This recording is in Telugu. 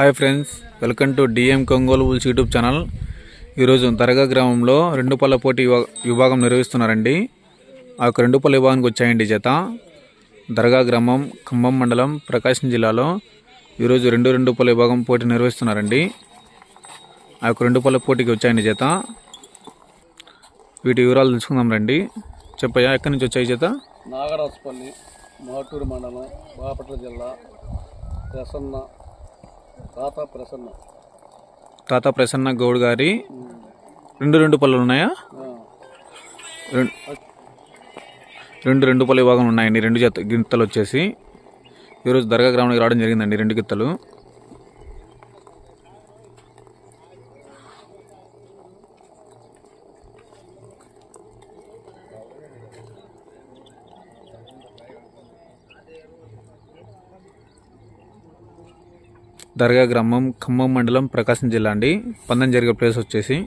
Hi friends welcome to DM కొంగోలు ఉల్స్ యూట్యూబ్ ఛానల్. ఈరోజు దర్గా గ్రామంలో రెండు పళ్ళ పోటీ విభాగం నిర్వహిస్తున్నారండి. ఆ యొక్క రెండు పళ్ళ విభాగానికి వచ్చాయండి జత. దర్గా గ్రామం ఖమ్మం మండలం ప్రకాశం జిల్లాలో ఈరోజు రెండు రెండు పళ్ళ విభాగం పోటీ నిర్వహిస్తున్నారండి. ఆ యొక్క రెండు పళ్ళ పోటీకి వచ్చాయండి జత. వీటి వివరాలు తెలుసుకుందాం రండి. చెప్పయ్యా ఎక్కడి నుంచి వచ్చాయి జత? నాగరాజుపల్లి మాటూరు మండలం బాపట్ల జిల్లా ప్రసన్న తాత ప్రసన్న. తాత ప్రసన్న గౌడ్ గారి రెండు రెండు పళ్ళు ఉన్నాయా? రెండు రెండు పళ్ళ విభాగం ఉన్నాయండి రెండు జత గిత్తలు వచ్చేసి. ఈరోజు దర్గా గ్రామానికి రావడం జరిగిందండి రెండు గిత్తలు దర్గా గ్రామం ఖమ్మం మండలం ప్రకాశం జిల్లా అండి. పందెం జరిగే ప్లేస్ వచ్చేసి.